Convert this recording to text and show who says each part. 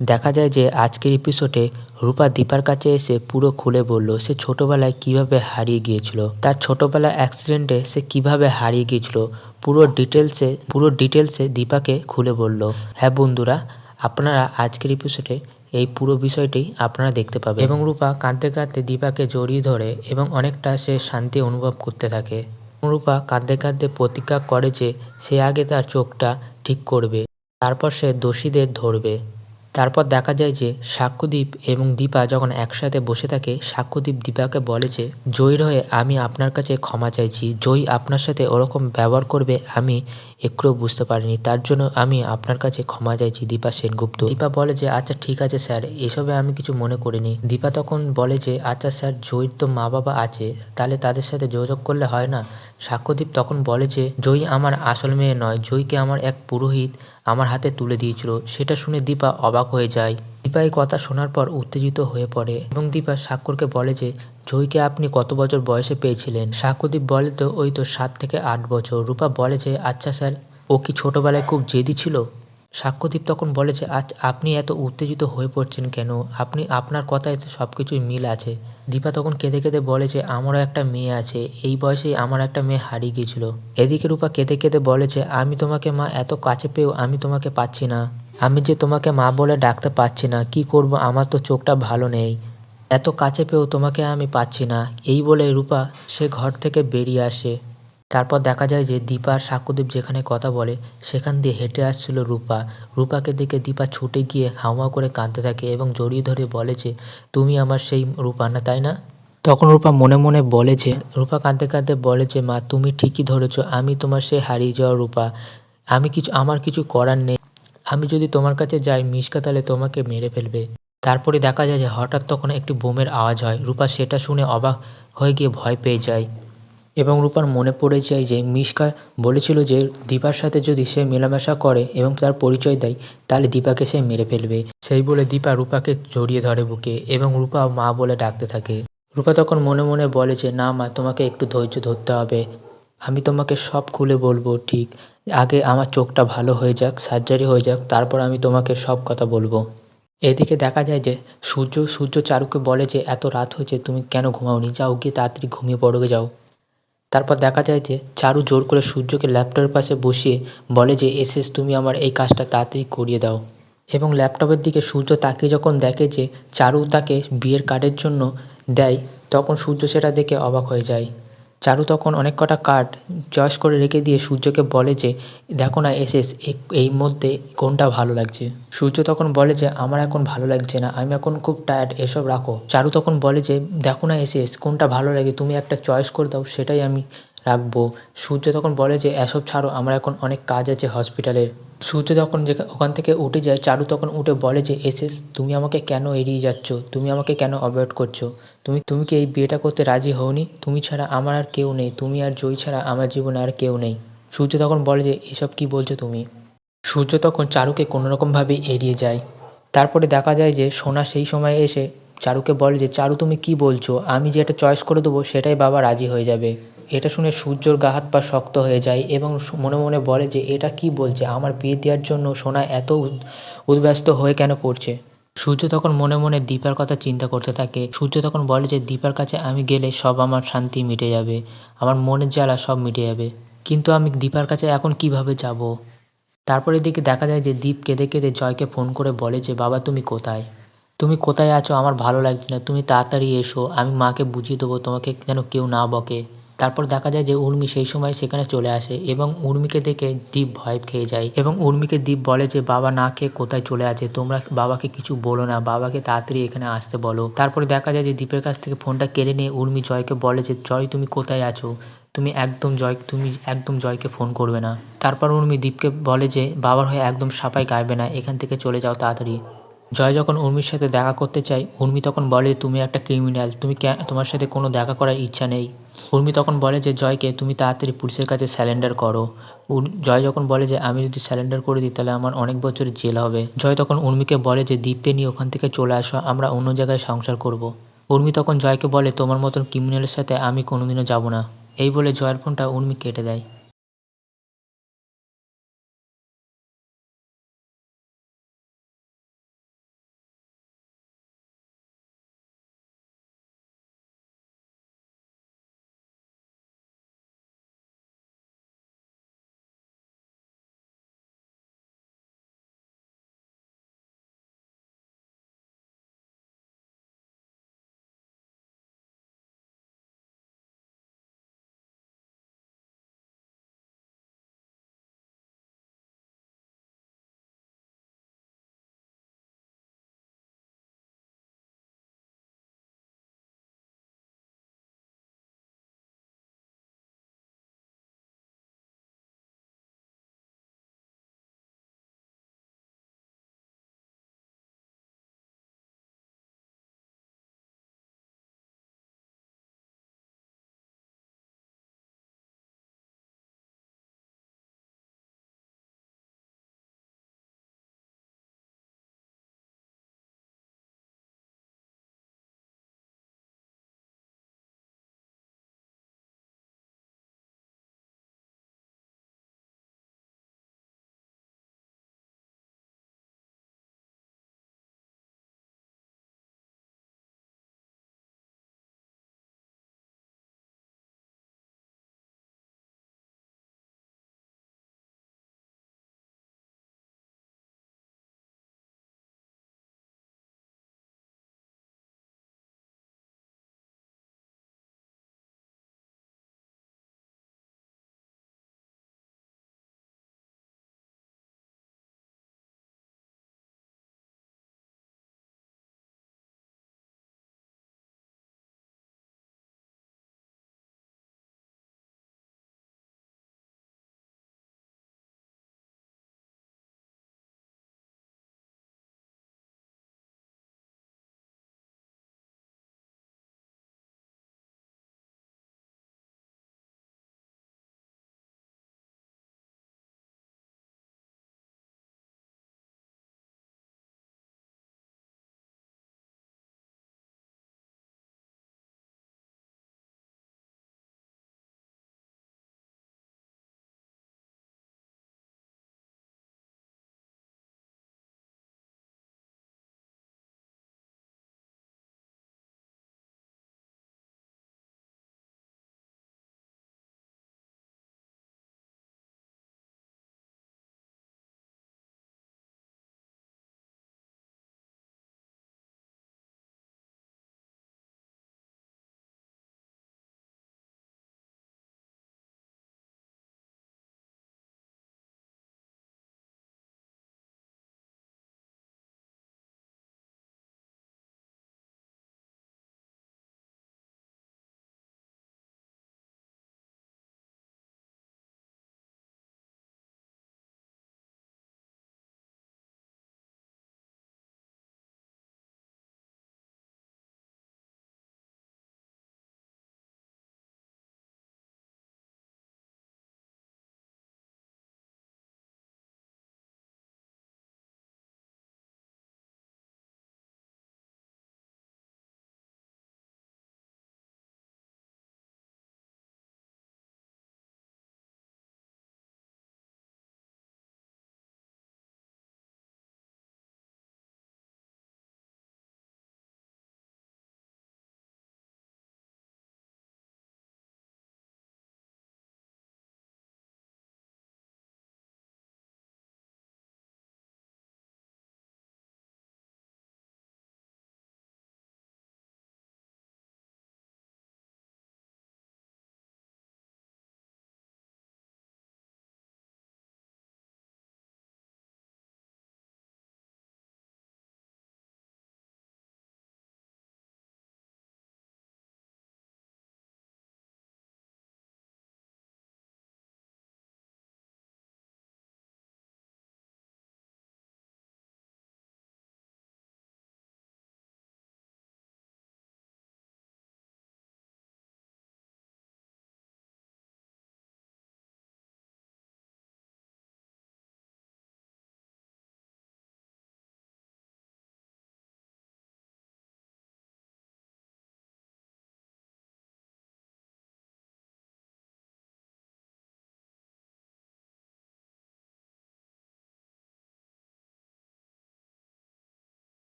Speaker 1: দেখা যায় যে আজকের এপিসোডে রূপা দীপার কাছে এসে পুরো খুলে বলল, সে ছোটবেলায় কীভাবে হারিয়ে গিয়েছিল? তার ছোটবেলা অ্যাক্সিডেন্টে সে কীভাবে হারিয়ে গিয়েছিল? পুরো ডিটেলসে পুরো ডিটেলসে দীপাকে খুলে বলল হ্যাঁ বন্ধুরা, আপনারা আজকের এপিসোডে এই পুরো বিষয়টি আপনারা দেখতে পাবেন। এবং রূপা কাঁদতে কাঁদতে দীপাকে জড়িয়ে ধরে এবং অনেকটা সে শান্তি অনুভব করতে থাকে। রূপা কাঁদতে কাঁদতে প্রতিজ্ঞা করে যে সে আগে তার চোখটা ঠিক করবে, তারপর সে দোষীদের ধরবে। তারপর দেখা যায় যে সাক্ষ্যদীপ এবং দীপা যখন একসাথে বসে থাকে, সাক্ষ্যদীপ দীপাকে বলে যে, জয়ীর হয়ে আমি আপনার কাছে ক্ষমা চাইছি। জয়ী আপনার সাথে ওরকম ব্যবহার করবে আমি একটুও বুঝতে পারিনি। তার জন্য আমি আপনার কাছে ক্ষমা চাইছি, দীপা সেনগুপ্ত। দীপা বলে যে আচ্ছা ঠিক আছে স্যার, এসবে আমি কিছু মনে করিনি। দীপা তখন বলে যে আচ্ছা স্যার, জয়ীর তো মা বাবা আছে, তাহলে তাদের সাথে যোগাযোগ করলে হয় না? সাক্ষ্যদীপ তখন বলে যে, জয়ী আমার আসল মেয়ে নয়। জয়ীকে আমার এক পুরোহিত আমার হাতে তুলে দিয়েছিল। সেটা শুনে দীপা অবাক হয়ে যায়। দীপা এই কথা শোনার পর উত্তেজিত হয়ে পড়ে এবং দীপা সাক্ষরকে বলে যে জয়ীকে আপনি কত বছর বয়সে পেয়েছিলেন? সাক্ষ্যদীপ বলে, তো ওই তো সাত থেকে আট বছর। রূপা বলে যে আচ্ছা স্যার, ও কি ছোটবেলায় খুব জেদি ছিল? সাক্ষ্যদীপ তখন বলে যে আজ আপনি এত উত্তেজিত হয়ে পড়ছেন কেন? আপনি, আপনার কথায় সব কিছুই মিল আছে। দীপা তখন কেঁদে কেঁদে বলে যে, আমারও একটা মেয়ে আছে। এই বয়সেই আমার একটা মেয়ে হারিয়ে গিয়েছিল। এদিকে রূপা কেঁদে কেঁদে বলে যে, আমি তোমাকে মা এত কাছে পেয়েও আমি তোমাকে পাচ্ছি না। আমি যে তোমাকে মা বলে ডাকতে পারছি না, কি করব? আমার তো চোখটা ভালো নেই। এত কাছে পেয়েও তোমাকে আমি পাচ্ছি না। এই বলে রূপা সে ঘর থেকে বেরিয়ে আসে। তারপর দেখা যায় যে দীপা আর সাক্ষ্যদীপ যেখানে কথা বলে, সেখান দিয়ে হেঁটে আসছিল রূপা। রূপাকে দেখে দীপা ছুটে গিয়ে হাওয়া করে কাঁদতে থাকে এবং জড়িয়ে ধরে বলে যে, তুমি আমার সেই রূপা না, তাই না? তখন রূপা মনে মনে বলে যে, রূপা কাঁদতে কাঁদতে বলে যে, মা, তুমি ঠিকই ধরেছো। আমি তোমার সেই হারিয়ে যাওয়া রূপা। আমি কিছু, আমার কিছু করার নেই। আমি যদি তোমার কাছে যাই, মিশকা তাহলে তোমাকে মেরে ফেলবে। তারপরে দেখা যায় যে হঠাৎ তখন একটি বোমের আওয়াজ হয়। রূপা সেটা শুনে অবাক হয়ে গিয়ে ভয় পেয়ে যায় এবং রূপার মনে পড়ে যায় যে মিশকা বলেছিল যে দীপার সাথে যদি সে মেলামেশা করে এবং তার পরিচয় দেয়, তাহলে দীপাকে সে মেরে ফেলবে। সেই বলে দীপা রূপাকে জড়িয়ে ধরে বুকে এবং রূপা মা বলে ডাকতে থাকে। রূপা তখন মনে মনে বলে যে, না মা, তোমাকে একটু ধৈর্য ধরতে হবে। আমি তোমাকে সব খুলে বলব, ঠিক? আগে আমার চোখটা ভালো হয়ে যাক সার্জারি হয়ে যাক, তারপর আমি তোমাকে সব কথা বলব। এদিকে দেখা যায় যে সূর্য সূর্য চারুকে বলে যে, এত রাত হয়েছে, তুমি কেন ঘুমাওনি? যাও গিয়ে তাড়াতাড়ি ঘুমিয়ে পড়বে যাও। তারপর দেখা যায় যে চারু জোর করে সূর্যকে ল্যাপটপের পাশে বসিয়ে বলে যে এসেস তুমি আমার এই কাজটা তাড়াতাড়ি করিয়ে দাও। এবং ল্যাপটপের দিকে সূর্য তাকিয়ে যখন দেখে যে চারু তাকে বিয়ের কার্ডের জন্য দেয়, তখন সূর্য সেটা দেখে অবাক হয়ে যায়। চারু তখন অনেক কটা কাঠ চয়েস করে রেখে দিয়ে সূর্যকে বলে যে, দেখো না, এসেস এই মধ্যে কোনটা ভালো লাগছে? সূর্য তখন বলে যে, আমার এখন ভালো লাগছে না, আমি এখন খুব টায়ার্ড এসব রাখো। চারু তখন বলে যে, দেখো না, এসেস, কোনটা ভালো লাগে? তুমি একটা চয়েস করে দাও, সেটাই আমি রাখব। সূর্য তখন বলে যে, এসব ছাড়ো, আমার এখন অনেক কাজ আছে হসপিটালের। সূর্য যখন যে ওখান থেকে উঠে যায়, চারু তখন উঠে বলে যে, এসেস, তুমি আমাকে কেন এড়িয়ে যাচ্ছ? তুমি আমাকে কেন অ্যাভয়েড করছ? তুমি তুমি কি এই বিয়েটা করতে রাজি হওনি? তুমি ছাড়া আমার আর কেউ নেই। তুমি আর জয়ী ছাড়া আমার জীবনে আর কেউ নেই। সূর্য তখন বলে যে, এসব কি বলছো তুমি? সূর্য তখন চারুকে কোনোরকমভাবে এড়িয়ে যায়। তারপরে দেখা যায় যে, সোনা সেই সময় এসে চারুকে বলে যে, চারু, তুমি কি বলছো? আমি যেটা চয়েস করে দেবো, সেটাই বাবা রাজি হয়ে যাবে। এটা শুনে সূর্যর গা হাত পা শক্ত হয়ে যায় এবং মনে মনে বলে যে, এটা কি বলছে? আমার বিয়ে দেওয়ার জন্য সোনা এত উদ্ব্যস্ত হয়ে কেন পড়ছে? সূর্য তখন মনে মনে দীপার কথা চিন্তা করতে থাকে। সূর্য তখন বলে যে, দীপার কাছে আমি গেলে সব আমার শান্তি মিটে যাবে। আমার মনের জ্বালা সব মিটে যাবে। কিন্তু আমি দীপার কাছে এখন কীভাবে যাব? তারপরে দিকে দেখা যায় যে, দীপ কেঁদে কেঁদে জয়কে ফোন করে বলে যে, বাবা, তুমি কোথায়? তুমি কোথায় আছো? আমার ভালো লাগছে না। তুমি তাড়াতাড়ি এসো। আমি মাকে বুঝিয়ে দেবো তোমাকে যেন কেউ না বকে। তারপর দেখা যায় যে উর্মি সেই সময় সেখানে চলে আসে এবং উর্মিকে দেখে দীপ ভয় খেয়ে যায় এবং উর্মিকে দীপ বলে যে, বাবা না খেয়ে কোথায় চলে আছে? তোমরা বাবাকে কিছু বলো না। বাবাকে তাড়াতাড়ি এখানে আসতে বলো। তারপরে দেখা যায় যে, দীপের কাছ থেকে ফোনটা কেড়ে নিয়ে উর্মি জয়কে বলে যে, জয়, তুমি কোথায় আছো? তুমি একদম জয়, তুমি একদম জয়কে ফোন করবে না। তারপর উর্মি দীপকে বলে যে, বাবার হয়ে একদম সাপাই গাইবে না। এখান থেকে চলে যাও তাড়াতাড়ি। জয় যখন উর্মির সাথে দেখা করতে চায়, উর্মি তখন বলে, তুমি একটা ক্রিমিনাল তুমি তোমার সাথে কোনো দেখা করার ইচ্ছা নেই। উর্মি তখন বলে যে, জয়কে তুমি তাড়াতাড়ি পুলিশের কাছে স্যালেন্ডার করো। জয় যখন বলে যে, আমি যদি স্যালেন্ডার করে দিই, তাহলে আমার অনেক বছরের জেল হবে। জয় তখন উর্মিকে বলে যে দীপকে নিয়ে ওখান থেকে চলে আসো, আমরা অন্য জায়গায় সংসার করব। উর্মি তখন জয়কে বলে, তোমার মতন ক্রিমিনালের সাথে আমি কোনোদিনও যাব না। এই বলে জয়ের ফোনটা উর্মি কেটে দেয়।